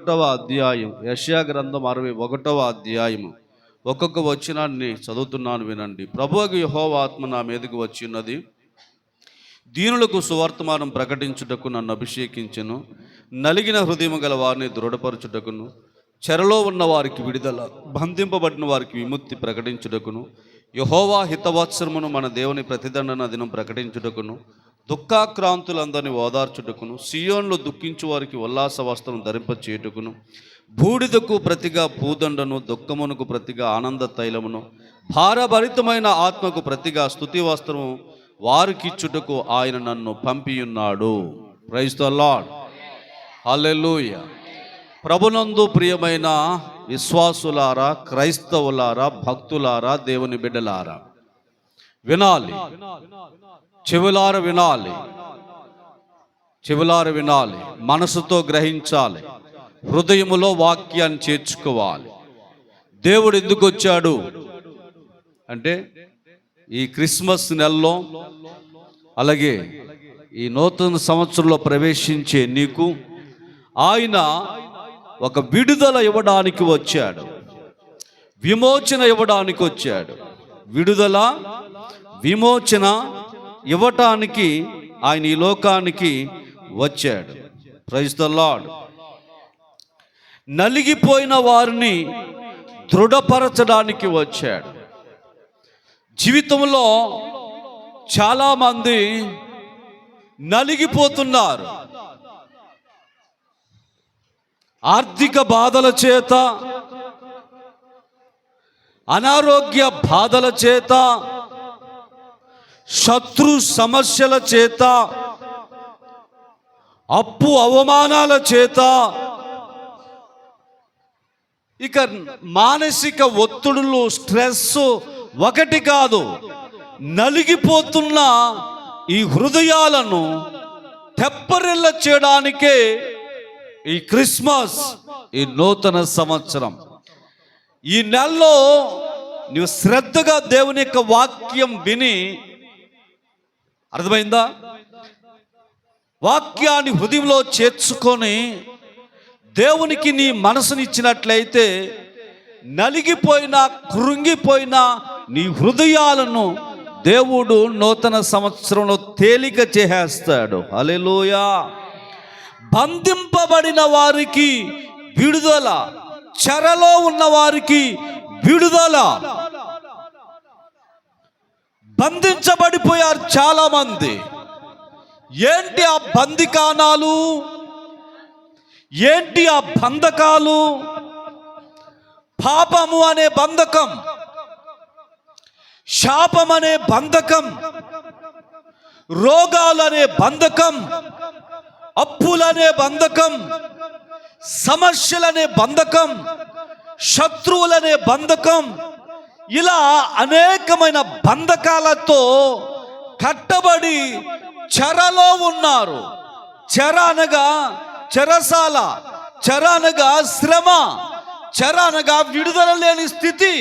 ఒకటవ అధ్యాయం యష్యా గ్రంథం అరవై ఒకటవ అధ్యాయము. ఒక్కొక్క వచనాన్ని చదువుతున్నాను వినండి. ప్రభువుకి యెహోవా ఆత్మ నా మీదకు వచ్చినది దీనులకు సువర్తమానం ప్రకటించుటకు నన్ను అభిషేకించను. నలిగిన హృదయం గల వారిని దృఢపరచుటకును. చెరలో ఉన్న వారికి విడుదల బంధింపబడిన వారికి విముక్తి ప్రకటించుటకును. యహోవా హితవత్సరమును మన దేవుని ప్రతిదండన దినం ప్రకటించుటకును. దుఃఖాక్రాంతులందరినీ ఓదార్చుటకును సియోన్లో దుఃఖించు వారికి ఉల్లాస వస్త్రం ధరింపచేయుటకును బూడిదకు ప్రతిగా పూదండను దుఃఖమునకు ప్రతిగా ఆనంద తైలమును భారభరితమైన ఆత్మకు ప్రతిగా స్థుతి వస్త్రము వారికిచ్చుటకు ఆయన నన్ను పంపియున్నాడు. ప్రైజ్ ద లాడ్ హల్లెలూయ ప్రభునందు ప్రియమైన విశ్వాసులారా క్రైస్తవులారా భక్తులారా దేవుని బిడ్డలారా వినాలి. చెవులారు వినాలి. చెవులారు వినాలి. మనసుతో గ్రహించాలి. హృదయములో వాక్యాన్ని చేర్చుకోవాలి. దేవుడు ఎందుకు వచ్చాడు? అంటే ఈ క్రిస్మస్ నెలలో అలాగే ఈ నూతన సంవత్సరంలో ప్రవేశించే నీకు ఆయన ఒక విడుదల ఇవ్వడానికి వచ్చాడు. విమోచన ఇవ్వడానికి వచ్చాడు. విడుదల విమోచన ఇవ్వటానికి ఆయన ఈ లోకానికి వచ్చాడు. ప్రైజ్ ద లార్డ్ నలిగిపోయిన వారిని దృఢపరచడానికి వచ్చాడు. జీవితంలో చాలామంది నలిగిపోతున్నారు. ఆర్థిక బాధల చేత అనారోగ్య బాధల చేత శత్రు సమస్యల చేత అప్పు అవమానాల చేత ఇక మానసిక ఒత్తిడులు స్ట్రెస్ ఒకటి కాదు నలిగిపోతున్న ఈ హృదయాలను తెప్పరిల్ల చేయడానికే ఈ క్రిస్మస్ ఈ నూతన సంవత్సరం. ఈ నెలలో నువ్వు శ్రద్ధగా దేవుని యొక్క వాక్యం విని అర్థమైందా? వాక్యాన్ని హృదయంలో చేర్చుకొని దేవునికి నీ మనసునిచ్చినట్లయితే నలిగిపోయిన కృంగిపోయిన నీ హృదయాలను దేవుడు నూతన సంవత్సరంలో తేలిక చేసేస్తాడు. అలెలోయ బంధింపబడిన వారికి విడుదల చెరలో ఉన్న వారికి విడుదల. బంధించబడిపోయారు చాలా మంది ఏంటి ఆ బందికానాలు ఏంటి ఆ బంధకాలు? పాపము అనే బంధకం. శాపం అనే బంధకం. రోగాలనే బంధకం. అప్పులనే బంధకం. సమస్యలనే బంధకం. శత్రువులనే బంధకం. ఇలా అనేకమైన బంధకాలతో కట్టబడి చెరలో ఉన్నారు. చెర అనగా చెరసాల చెర అనగా శ్రమ చెర అనగా విడుదల లేని స్థితి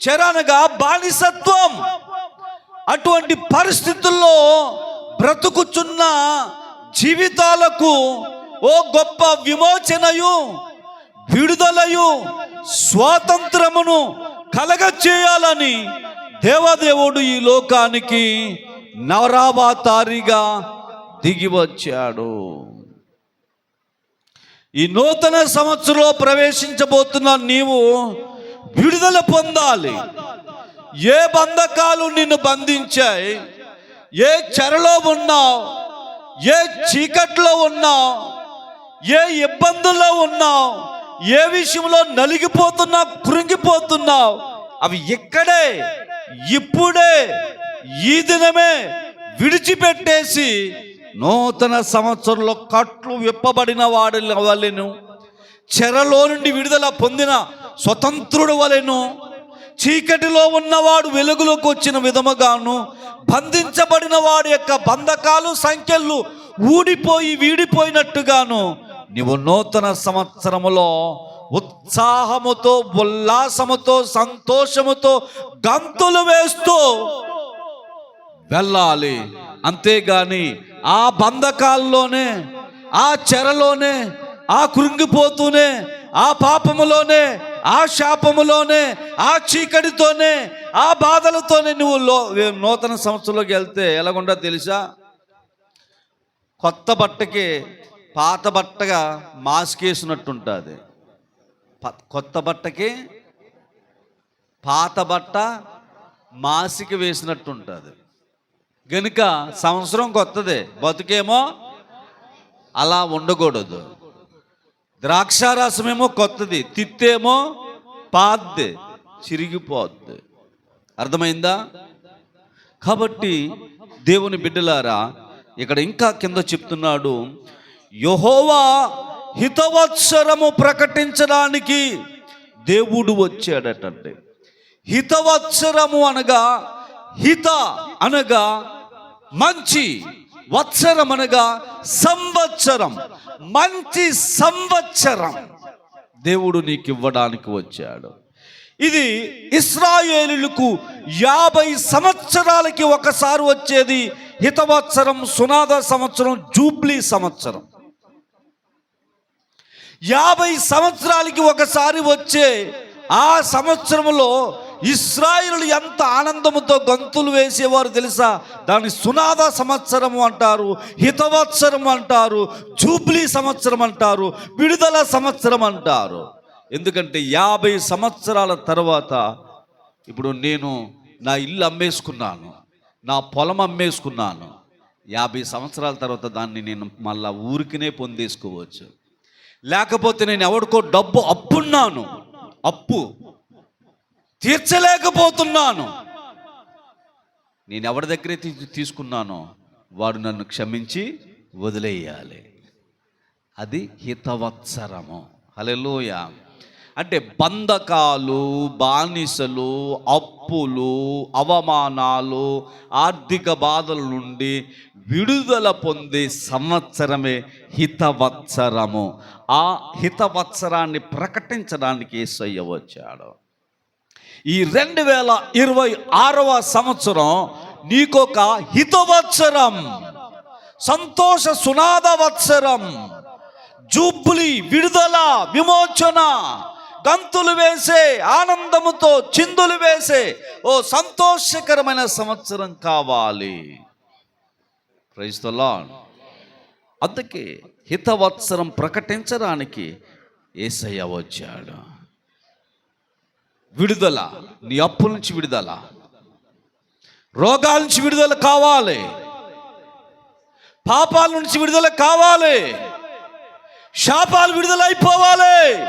చెర అనగా బానిసత్వం. అటువంటి పరిస్థితుల్లో బ్రతుకుచున్న జీవితాలకు ఓ గొప్ప విమోచనయు విడుదలయు స్వాతంత్రమును కలగ చేయాలని దేవదేవుడు ఈ లోకానికి నవరాబాతారిగా దిగి వచ్చాడు. ఈ నూతన సంవత్సరంలో ప్రవేశించబోతున్న నీవు విడుదల పొందాలి. ఏ బంధకాలు నిన్ను బంధించాయి? ఏ చెరలో ఉన్నావు? ఏ చీకట్లో ఉన్నావు? ఏ ఇబ్బందుల్లో ఉన్నావు? ఏ విషయంలో నలిగిపోతున్నా కృంగిపోతున్నావు అవి ఇక్కడే ఇప్పుడే ఈ దినమే విడిచిపెట్టేసి నూతన సంవత్సరంలో కట్లు విప్పబడిన వాడి వలెను చెరలో నుండి విడుదల పొందిన స్వతంత్రుడు వలెను చీకటిలో ఉన్నవాడు వెలుగులోకి వచ్చిన విధముగాను బంధించబడిన వాడి యొక్క బంధకాలు సంఖ్యలు ఊడిపోయి వీడిపోయినట్టుగాను నీవు నూతన సంవత్సరములో ఉత్సాహముతో ఉల్లాసముతో సంతోషముతో గంతులు వేస్తూ వెళ్ళాలి. అంతేగాని ఆ బంధకాల్లోనే ఆ చెరలోనే ఆ కృంగిపోతూనే ఆ పాపములోనే ఆ శాపములోనే ఆ చీకటితోనే ఆ బాధలతోనే నువ్వు లో నూతన సంవత్సరంలోకి వెళ్తే ఎలాగుండో తెలుసా? కొత్త బట్టకి పాత బట్టగా మాస్కేసినట్టుంటుంది ప- కొత్త బట్టకి పాత బట్ట మాసికి వేసినట్టుంటుంది. గనుక సంవత్సరం కొత్తదే బతుకేమో అలా ఉండకూడదు. ద్రాక్షారసమేమో కొత్తది తిత్తేమో పాద్ది చిరిగిపోద్ది. అర్థమైందా? కాబట్టి దేవుని బిడ్డలారా ఇక్కడ ఇంకా కింద చెప్తున్నాడు యహోవా హితవత్సరము ప్రకటించడానికి దేవుడు వచ్చాడటండి. హితవత్సరము అనగా హిత అనగా మంచి వత్సరం అనగా సంవత్సరం. మంచి సంవత్సరం దేవుడు నీకు ఇవ్వడానికి వచ్చాడు. ఇది ఇస్రాయేలులకు యాభై సంవత్సరాలకి ఒకసారి వచ్చేది హితవత్సరం సునాద సంవత్సరం జూబ్లీ సంవత్సరం. యాభై సంవత్సరాలకి ఒకసారి వచ్చే ఆ సంవత్సరంలో ఇస్రాయిలు ఎంత ఆనందముతో గంతులు వేసేవారు తెలుసా? దాన్ని సునాద సంవత్సరము అంటారు హితవత్సరం అంటారు జూబ్లీ సంవత్సరం అంటారు విడుదల సంవత్సరం అంటారు. ఎందుకంటే యాభై సంవత్సరాల తర్వాత ఇప్పుడు నేను నా ఇల్లు అమ్మేసుకున్నాను నా పొలం అమ్మేసుకున్నాను. యాభై సంవత్సరాల తర్వాత దాన్ని నేను మళ్ళా ఊరికినే పొందేసుకోవచ్చు. లేకపోతే నేను ఎవరికో డబ్బు అప్పున్నాను. అప్పు తీర్చలేకపోతున్నాను. నేను ఎవరి దగ్గర తీ- తీసుకున్నానో వాడు నన్ను క్షమించి వదిలేయాలి. అది హితవత్సరము. హలెలూయ అంటే బంధకాలు బానిసలు అప్పులు అవమానాలు ఆర్థిక బాధల నుండి విడుదల పొందే సంవత్సరమే హితవత్సరము. ఆ హితవత్సరాన్ని ప్రకటించడానికి ఏసయ్య వచ్చాడు. ఈ రెండు వేల ఇరవై ఆరవ సంవత్సరం నీకొక హితవత్సరం సంతోష సునాద వత్సరం జూబ్లీ విడుదల విమోచన గంతులు వేసే ఆనందముతో చిందులు వేసే ఓ సంతోషకరమైన సంవత్సరం కావాలి. క్రైస్తలా అందుకే హితవత్సరం ప్రకటించడానికి ఏసయ్య వచ్చాడు. విడుదల నీ అప్పుల నుంచి విడుదల. రోగాల నుంచి విడుదల కావాలి. పాపాల నుంచి విడుదల కావాలి. శాపాలు విడుదలైపోవాలి.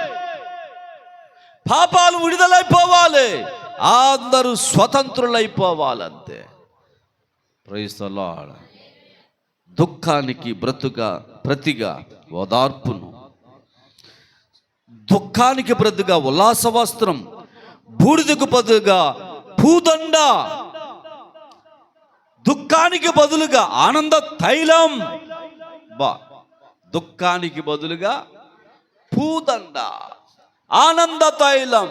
పాపాలు విడుదలైపోవాలి. అందరూ స్వతంత్రులైపోవాలంతే. ప్రయిస్తలా దుఃఖానికి బ్రతుగా ప్రతిగా ఓదార్పును. దుఃఖానికి ప్రతిగా ఉల్లాస వస్త్రం. బూడిదకు బదులుగా పూదండ దుఃఖానికి బదులుగా ఆనంద తైలం. బా దుఃఖానికి బదులుగా పూదండ ఆనంద తైలం.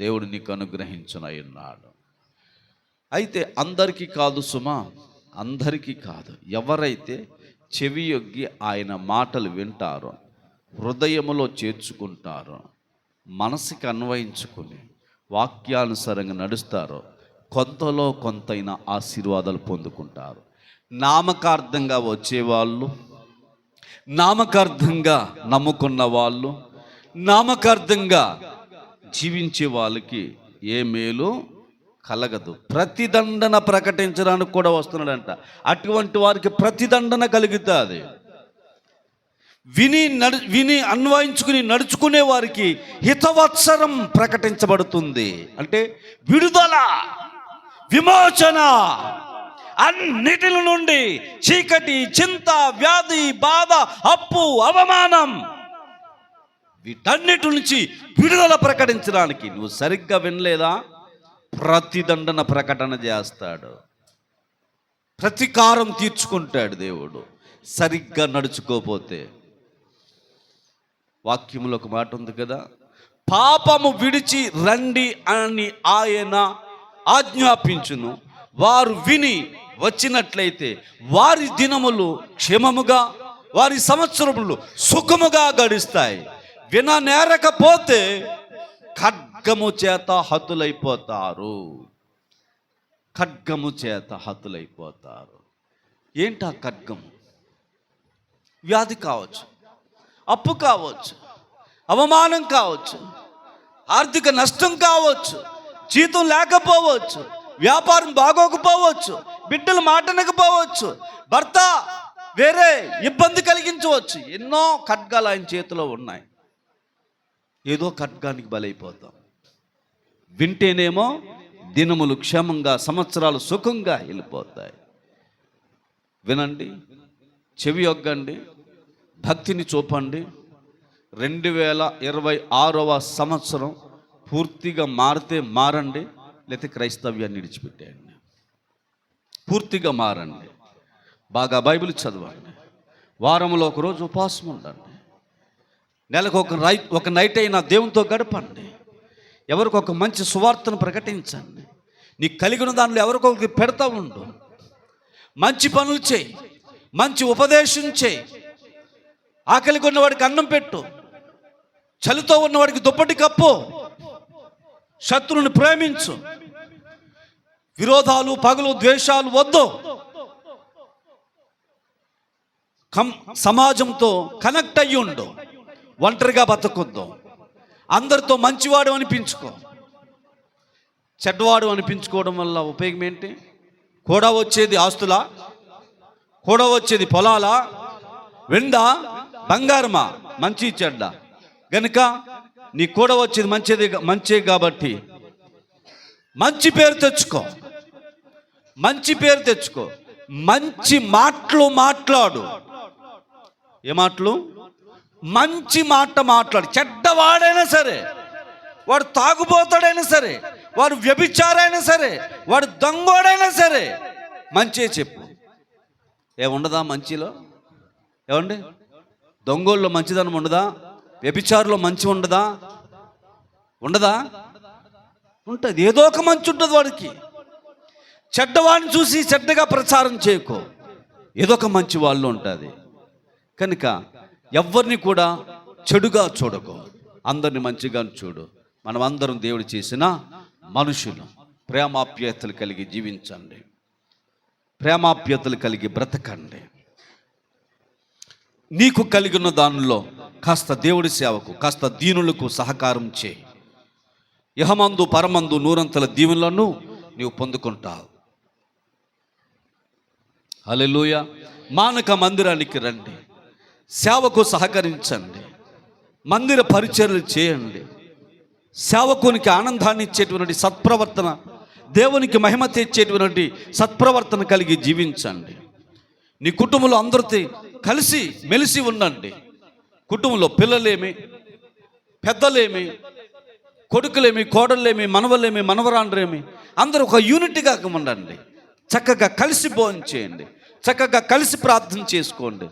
దేవుడు నీకు అనుగ్రహించునై ఉన్నాడు అయితే అందరికీ కాదు సుమా అందరికీ కాదు. ఎవరైతే చెవి యొగ్గి ఆయన మాటలు వింటారు. హృదయములో చేర్చుకుంటారో. మనసుకి అన్వయించుకుని వాక్యానుసారంగా నడుస్తారో. కొంతలో కొంతైన ఆశీర్వాదాలు పొందుకుంటారు. నామకార్థంగా వచ్చేవాళ్ళు నామకార్థంగా నమ్ముకున్న వాళ్ళు నామకార్థంగా జీవించే వాళ్ళకి ఏ మేలు? కలగదు. ప్రతిదండన ప్రకటించడానికి కూడా వస్తున్నాడంట. అటువంటి వారికి ప్రతిదండన కలుగుతుంది. విని నడు విని అన్వయించుకుని నడుచుకునే వారికి హితవత్సరం ప్రకటించబడుతుంది. అంటే విడుదల విమోచన అన్నిటిల నుండి చీకటి చింత వ్యాధి బాధ అప్పు అవమానం వీటన్నిటి నుంచి విడుదల ప్రకటించడానికి. నువ్వు సరిగ్గా వినలేదా? ప్రతిదండన ప్రకటన చేస్తాడు. ప్రతీకారం తీర్చుకుంటాడు దేవుడు. సరిగ్గా నడుచుకోపోతే. వాక్యంలో ఒక మాట ఉంది కదా? పాపము విడిచి రండి అని ఆయన ఆజ్ఞాపించును. వారు విని వచ్చినట్లయితే వారి దినములు క్షేమముగా వారి సంవత్సరములు సుఖముగా గడుస్తాయి. విననేరకపోతే ఖడ్గము చేత హతులైపోతారు. ఖడ్గము చేత హతులైపోతారు. ఏంటి ఆ ఖడ్గము? వ్యాధి కావచ్చు అప్పు కావచ్చు అవమానం కావచ్చు ఆర్థిక నష్టం కావచ్చు జీతం లేకపోవచ్చు వ్యాపారం బాగోకపోవచ్చు బిడ్డలు మాటనకపోవచ్చు భర్త వేరే ఇబ్బంది కలిగించవచ్చు. ఎన్నో ఖడ్గాలు ఆయన చేతిలో ఉన్నాయి. ఏదో ఖడ్గానికి బలైపోతాం. వింటేనేమో దినములు క్షేమంగా సంవత్సరాలు సుఖంగా వెళ్ళిపోతాయి. వినండి చెవి యొగ్గండి భక్తిని చూపండి. రెండు వేల ఇరవై ఆరవ సంవత్సరం పూర్తిగా మారితే మారండి లేకపోతే క్రైస్తవ్యాన్ని విడిచిపెట్టేయండి. పూర్తిగా మారండి. బాగా బైబిల్ చదవండి. వారంలో ఒకరోజు ఉపాసం ఉండండి నెలకు ఒక రై ఒక నైట్ అయినా దేవునితో గడపండి. ఎవరికి ఒక మంచి సువార్తను ప్రకటించండి. నీకు కలిగిన దానిలో ఎవరికొకరికి పెడతా ఉండు. మంచి పనులు చేయి. మంచి ఉపదేశం చేయి. ఆకలికి ఉన్నవాడికి అన్నం పెట్టు. చలితో ఉన్నవాడికి దుప్పటి కప్పు. శత్రువుని ప్రేమించు. విరోధాలు పగలు ద్వేషాలు వద్దు. కం సమాజంతో కనెక్ట్ అయ్యి ఉండు ఒంటరిగా బతకొద్దు. అందరితో మంచివాడు అనిపించుకో. చెడ్డవాడు అనిపించుకోవడం వల్ల ఉపయోగం ఏంటి? కూడా వచ్చేది ఆస్తులా? కూడా వచ్చేది పొలాలా? వెండా? బంగారమా? మంచి చెడ్డ. గనుక నీ కూడా వచ్చేది మంచిది మంచే కాబట్టి మంచి పేరు తెచ్చుకో. మంచి పేరు తెచ్చుకో. మంచి మాటలు మాట్లాడు. ఏ మాటలు? మంచి మాట మాట్లాడు. చెడ్డవాడైనా సరే వాడు తాగుబోతాడైనా సరే వాడు వ్యభిచారైనా సరే వాడు దొంగోడైనా సరే మంచే చెప్పు. ఏముండదా మంచిలో? ఏమండి? దొంగోళ్ళలో మంచిదనం ఉండదా? వ్యభిచారులో మంచి ఉండదా? ఉండదా? ఉంటుంది. ఏదో ఒక మంచి ఉంటుంది వాడికి. చెడ్డవాడిని చూసి చెడ్డగా ప్రచారం చేయకో. ఏదో ఒక మంచి వాళ్ళు ఉంటుంది. కనుక ఎవరిని కూడా చెడుగా చూడకో. అందరిని మంచిగా చూడు. మనం అందరం దేవుడు చేసిన మనుషులు. ప్రేమాప్యతలు కలిగి జీవించండి. ప్రేమాప్యతలు కలిగి బ్రతకండి. నీకు కలిగిన దానిలో కాస్త దేవుడి సేవకు కాస్త దీనులకు సహకారం చేయి. యహమందు పరమందు నూరంతల దీవులను నీవు పొందుకుంటావు. అలెలుయ మానక మందిరానికి రండి. సేవకు సహకరించండి. మందిర పరిచర్లు చేయండి. సేవకునికి ఆనందాన్ని ఇచ్చేటువంటి సత్ప్రవర్తన దేవునికి మహిమ తెచ్చేటువంటి సత్ప్రవర్తన కలిగి జీవించండి. నీ కుటుంబంలో అందరితో కలిసి మెలిసి ఉండండి. కుటుంబంలో పిల్లలేమి పెద్దలేమి కొడుకులేమి కోడలేమి మనవలేమి మనవరాండ్రేమి అందరూ ఒక యూనిట్గా ఉండండి. చక్కగా కలిసి భోజనం చేయండి. చక్కగా కలిసి ప్రార్థన చేసుకోండి.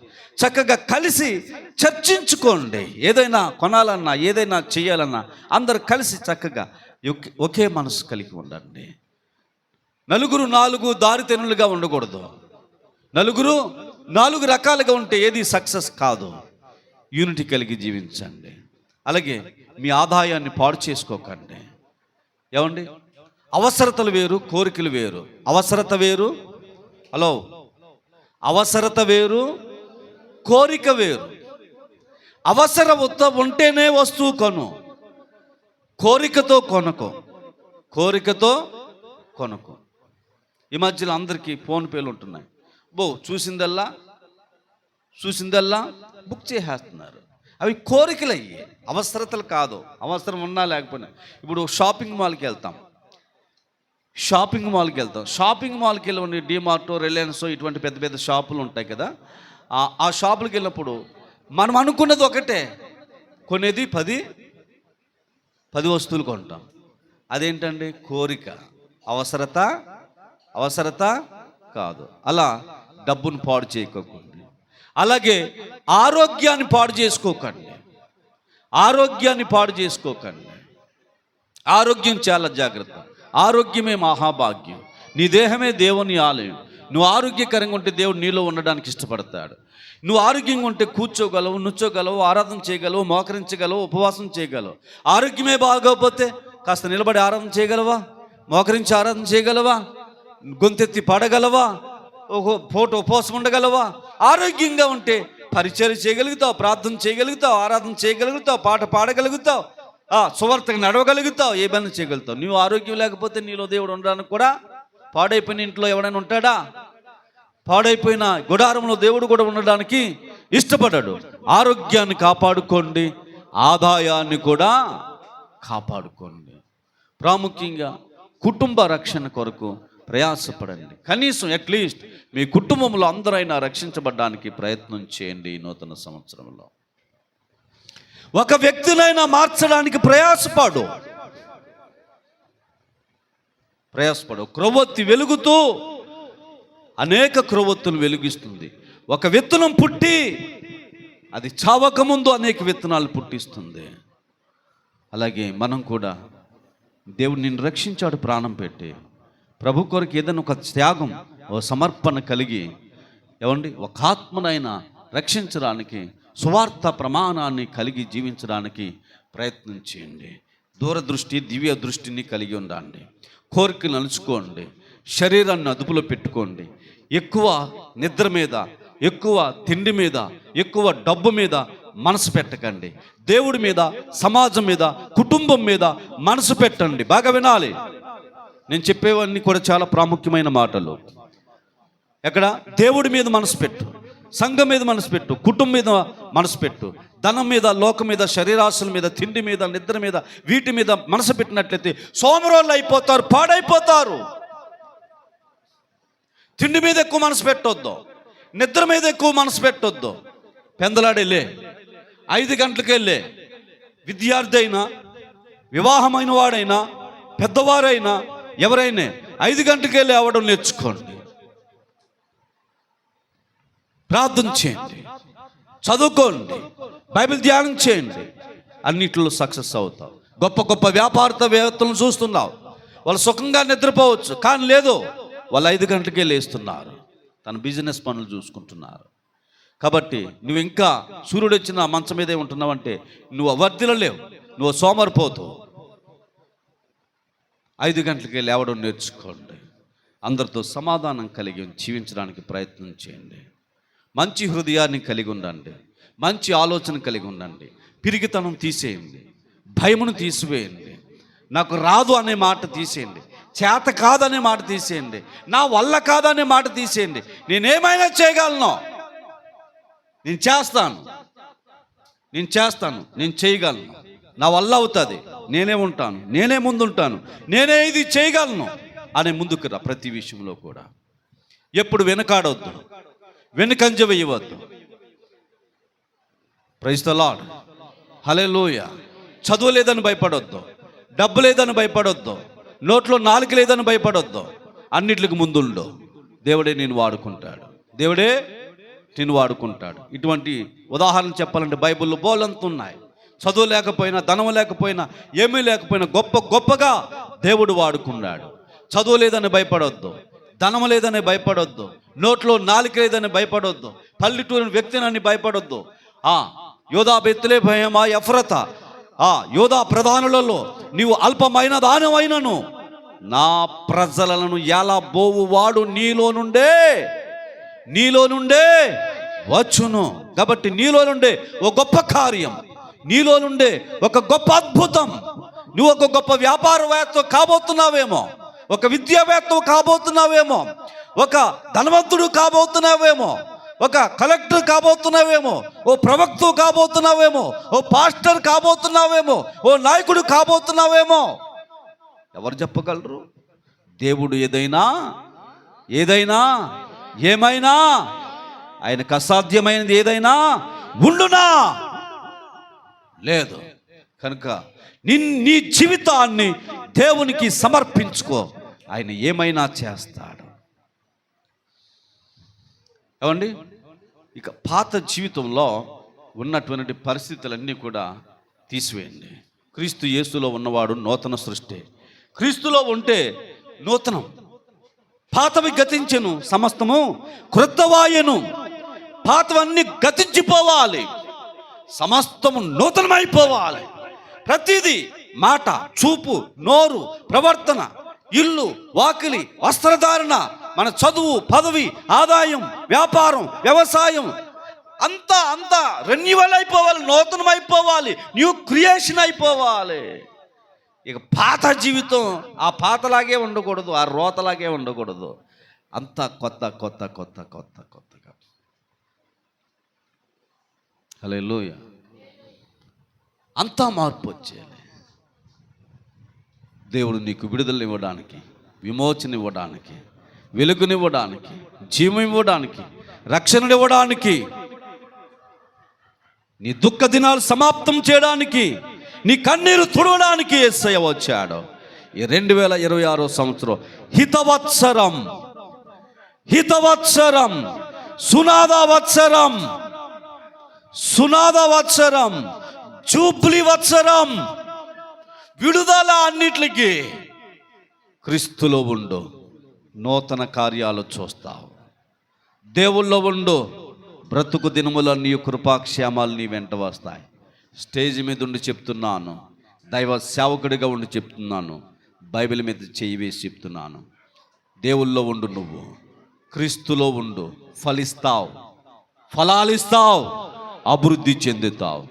చక్కగా కలిసి చర్చించుకోండి. ఏదైనా కొనాలన్నా ఏదైనా చేయాలన్నా అందరు కలిసి చక్కగా ఒకే- మనసు కలిగి ఉండండి. నలుగురు నాలుగు దారితెనులుగా ఉండకూడదు. నలుగురు నాలుగు రకాలుగా ఉంటే ఏది సక్సెస్ కాదు. యూనిటీ కలిగి జీవించండి. అలాగే మీ ఆదాయాన్ని పాడు చేసుకోకండి. ఏమండి? అవసరతలు వేరు కోరికలు వేరు. అవసరత వేరు. హలో? అవసరత వేరు కోరిక వేరు. అవసరత ఉంటేనే వస్తువు కొను. కోరికతో కొనకు. కోరికతో కొనకు. ఈ మధ్యలో అందరికీ ఫోన్ పేలు ఉంటున్నాయి. బో చూసిందల్లా? చూసిందల్లా? బుక్ చేసేస్తున్నారు. అవి కోరికలు అయ్యి అవసరతలు కాదు. అవసరం ఉన్నా లేకపోయినా. ఇప్పుడు షాపింగ్ మాల్కి వెళ్తాం. షాపింగ్ మాల్కి వెళ్తాం. షాపింగ్ మాల్కి వెళ్ళి డిమార్ట్ రిలయన్స్ ఇటువంటి పెద్ద పెద్ద షాపులు ఉంటాయి కదా. ఆ- షాపులకి షాపులకు వెళ్ళినప్పుడు మనం అనుకున్నది ఒకటే. కొనేది పది పది వస్తువులు కొంటాం. అదేంటండి? కోరిక. అవసరత అవసరత కాదు. అలా డబ్బును పాడు చేయకోకండి. అలాగే ఆరోగ్యాన్ని పాడు చేసుకోకండి. ఆరోగ్యాన్ని పాడు చేసుకోకండి. ఆరోగ్యం చాలా జాగ్రత్త. ఆరోగ్యమే మహాభాగ్యం. నీ దేహమే దేవుని ఆలయం. నువ్వు ఆరోగ్యకరంగా ఉంటే దేవుడు నీలో ఉండడానికి ఇష్టపడతాడు. నువ్వు ఆరోగ్యంగా ఉంటే కూర్చోగలవు నుంచోగలవు ఆరాధన చేయగలవు మోకరించగలవు ఉపవాసం చేయగలవు. ఆరోగ్యమే బాగోకపోతే కాస్త నిలబడి ఆరాధన చేయగలవా? మోకరించి ఆరాధన చేయగలవా? గొంతెత్తి పాడగలవా? ఒక ఫోటో ఉపవాసం ఉండగలవా? ఆరోగ్యంగా ఉంటే పరిచయం చేయగలుగుతావు ప్రార్థన చేయగలుగుతావు ఆరాధన చేయగలుగుతావు పాట పాడగలుగుతావు. సువార్తకు నడవగలుగుతావు ఏ పని చేయగలుగుతావు? నువ్వు ఆరోగ్యం లేకపోతే నీలో దేవుడు ఉండడానికి కూడా పాడైపోయిన ఇంట్లో ఎవడైనా ఉంటాడా? పాడైపోయిన గుడారంలో దేవుడు కూడా ఉండడానికి ఇష్టపడ్డాడు ఆరోగ్యాన్ని కాపాడుకోండి ఆదాయాన్ని కూడా కాపాడుకోండి. ప్రాముఖ్యంగా కుటుంబ రక్షణ కొరకు ప్రయాసపడండి. కనీసం అట్లీస్ట్ మీ కుటుంబంలో అందరైనా రక్షించబడడానికి ప్రయత్నం చేయండి నూతన సంవత్సరంలో. ఒక వ్యక్తినైనా మార్చడానికి ప్రయాసపడు. ప్రయాసపడు. క్రొవ్వొత్తి వెలుగుతూ అనేక క్రొవ్వొత్తులు వెలిగిస్తుంది. ఒక విత్తనం పుట్టి అది చావకముందు అనేక విత్తనాలు పుట్టిస్తుంది. అలాగే మనం కూడా దేవుడు నిన్ను రక్షించాడు ప్రాణం పెట్టి ప్రభు కొరకు ఏదైనా ఒక త్యాగం ఓ సమర్పణ కలిగి ఏమండి? ఒక ఆత్మనైనా రక్షించడానికి సువార్త ప్రమాణాన్ని కలిగి జీవించడానికి ప్రయత్నం చేయండి దూరదృష్టి దివ్య దృష్టిని కలిగి ఉండండి. కోరికలు నలుచుకోండి. శరీరాన్ని అదుపులో పెట్టుకోండి. ఎక్కువ నిద్ర మీద ఎక్కువ తిండి మీద ఎక్కువ డబ్బు మీద మనసు పెట్టకండి. దేవుడి మీద సమాజం మీద కుటుంబం మీద మనసు పెట్టండి. బాగా వినాలి. నేను చెప్పేవన్నీ కూడా చాలా ప్రాముఖ్యమైన మాటలు. ఎక్కడ? దేవుడి మీద మనసు పెట్టు. సంఘం మీద మనసు పెట్టు కుటుంబం మీద మనసు పెట్టు. ధనం మీద లోకం మీద శరీరాశుల మీద తిండి మీద నిద్ర మీద వీటి మీద మనసు పెట్టినట్లయితే సోమరోళ్ళు అయిపోతారు పాడైపోతారు. తిండి మీద ఎక్కువ మనసు పెట్టొద్దు. నిద్ర మీద ఎక్కువ మనసు పెట్టొద్దు. పెందలాడేలే ఐదు గంటలకెళ్ళే. విద్యార్థి అయినా వివాహమైన వాడైనా పెద్దవారైనా ఎవరైనా ఐదు గంటలకెళ్ళి అవడం నేర్చుకోండి. ప్రార్థన చేయండి. చదువుకోండి. బైబిల్ ధ్యానం చేయండి. అన్నిట్లో సక్సెస్ అవుతావు. గొప్ప గొప్ప వ్యాపారవేత్తలను చూస్తున్నావు. వాళ్ళు సుఖంగా నిద్రపోవచ్చు. కానీ లేదు వాళ్ళు ఐదు గంటలకే లేస్తున్నారు. తన బిజినెస్ పనులు చూసుకుంటున్నారు. కాబట్టి నువ్వు ఇంకా సూర్యుడు వచ్చిన మంచం మీదే ఉంటున్నావంటే నువ్వు అవర్దిలలేవు నువ్వు సోమరిపోతావు ఐదు గంటలకి లేవడం నేర్చుకోండి. అందరితో సమాధానం కలిగి జీవించడానికి ప్రయత్నం చేయండి. మంచి హృదయాన్ని కలిగి ఉండండి. మంచి ఆలోచన కలిగి ఉండండి. పిరిగితనం తీసేయండి. భయమును తీసివేయండి. నాకు రాదు అనే మాట తీసేయండి. చేత కాదనే మాట తీసేయండి. నా వల్ల కాదనే మాట తీసేయండి. నేనేమైనా చేయగలను? నేను చేస్తాను. నేను చేస్తాను. నేను చేయగలను. నా వల్ల అవుతుంది. నేనే ఉంటాను. నేనే ముందుంటాను. నేనే ఇది చేయగలను. అనే ముందుకు రా ప్రతి విషయంలో కూడా. ఎప్పుడు వెనకాడొద్దు. వెనుకంజ వేయవద్దు. ప్రైజ్ ద లాడ్ హలే లూయ చదువు లేదని భయపడొద్దు. డబ్బు లేదని భయపడొద్దు. నోట్లో నాలుగు లేదని భయపడొద్దు. అన్నిటికి ముందుండు. దేవుడే నేను వాడుకుంటాడు. దేవుడే నేను వాడుకుంటాడు. ఇటువంటి ఉదాహరణ చెప్పాలంటే బైబిల్లో బోలంత ఉన్నాయి చదువు లేకపోయినా ధనం లేకపోయినా ఏమీ లేకపోయినా గొప్ప గొప్పగా దేవుడు వాడుకున్నాడు. చదువు లేదని భయపడొద్దు. ధనం లేదని భయపడొద్దు. నోట్లో నాలుక లేదని భయపడొద్దు. పల్లెటూరు వ్యక్తినని భయపడొద్దు. ఆ యోధా బెత్తులే భయమా ఎఫ్రత. ఆ యోధా ప్రధానులలో నీవు అల్పమైన దానమైనను. నా ప్రజలను ఎలా బోవు వాడు నీలో నుండే? నీలో నుండే వచ్చును. కాబట్టి నీలో నుండే ఒక గొప్ప కార్యం. నీలో నుండే ఒక గొప్ప అద్భుతం. నువ్వు ఒక గొప్ప వ్యాపారవేత్త కాబోతున్నావేమో. ఒక విద్యావేత్త కాబోతున్నావేమో ఒక ధనవంతుడు కాబోతున్నావేమో ఒక కలెక్టర్ కాబోతున్నావేమో ఓ ప్రవక్త కాబోతున్నావేమో ఓ పాస్టర్ కాబోతున్నావేమో ఓ నాయకుడు కాబోతున్నావేమో. ఎవరు చెప్పగలరు? దేవుడు ఏదైనా ఏదైనా ఏమైనా ఆయనకు అసాధ్యమైనది ఏదైనా ఉండునా? లేదు. కనుక నిన్ నీ జీవితాన్ని దేవునికి సమర్పించుకో. ఆయన ఏమైనా చేస్తాడు. ఏమండి? ఇక పాత జీవితంలో ఉన్నటువంటి పరిస్థితులన్నీ కూడా తీసివేయండి. క్రీస్తు యేసులో ఉన్నవాడు నూతన సృష్టి. క్రీస్తులో ఉంటే నూతనం. పాతవి గతించెను సమస్తము క్రొత్తవాయను. పాతవన్నీ గతించిపోవాలి. సమస్తము నూతనమైపోవాలి. ప్రతిదీ మాట చూపు నోరు ప్రవర్తన ఇల్లు వాకిలి వస్త్రధారణ మన చదువు పదవి ఆదాయం వ్యాపారం వ్యవసాయం అంతా అంతా రెన్యువల్ అయిపోవాలి నూతనమైపోవాలి న్యూ క్రియేషన్ అయిపోవాలి. ఇక పాత జీవితం ఆ పాతలాగే ఉండకూడదు ఆ రోతలాగే ఉండకూడదు. అంతా కొత్త కొత్త కొత్త కొత్త కొత్తగా. హలో అంతా మార్పు వచ్చేయాలి. దేవుడు నీకు విడుదల ఇవ్వడానికి విమోచన ఇవ్వడానికి వెలుగునివ్వడానికి జీవం ఇవ్వడానికి రక్షణనివ్వడానికి నీ దుఃఖ దినాలు సమాప్తం చేయడానికి నీ కన్నీరు తుడవడానికి ఏసయ్య వచ్చాడు. ఈ రెండు వేల ఇరవై ఆరో సంవత్సరం హితవత్సరం హితవత్సరం సునాద వత్సరం సునాద వత్సరం జూబ్లీ వత్సరం విడుదల అన్నిటికి క్రీస్తులో ఉండు నూతన కార్యాలు చూస్తావు. దేవుల్లో ఉండు బ్రతుకు దినముల నీ కృపాక్షేమాలు నీ వెంట వస్తాయి. స్టేజ్ మీద ఉండి చెప్తున్నాను దైవ సేవకుడిగా ఉండి చెప్తున్నాను బైబిల్ మీద చేయి వేసి చెప్తున్నాను. దేవుల్లో ఉండు నువ్వు క్రీస్తులో ఉండు ఫలిస్తావు. ఫలాలిస్తావు అభివృద్ధి చెందుతావు.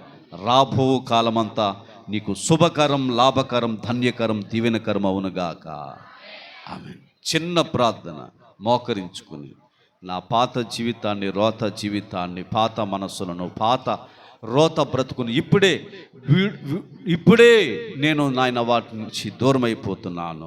రాబో కాలమంతా నీకు శుభకరం లాభకరం ధన్యకరం దీవెనకరం అవునుగాక ఆమె చిన్న ప్రార్థన మోకరించుకుని నా పాత జీవితాన్ని రోత జీవితాన్ని పాత మనస్సులను పాత రోత బ్రతుకుని ఇప్పుడే ఇప్పుడే నేను నాయన వాటి నుంచి దూరం అయిపోతున్నాను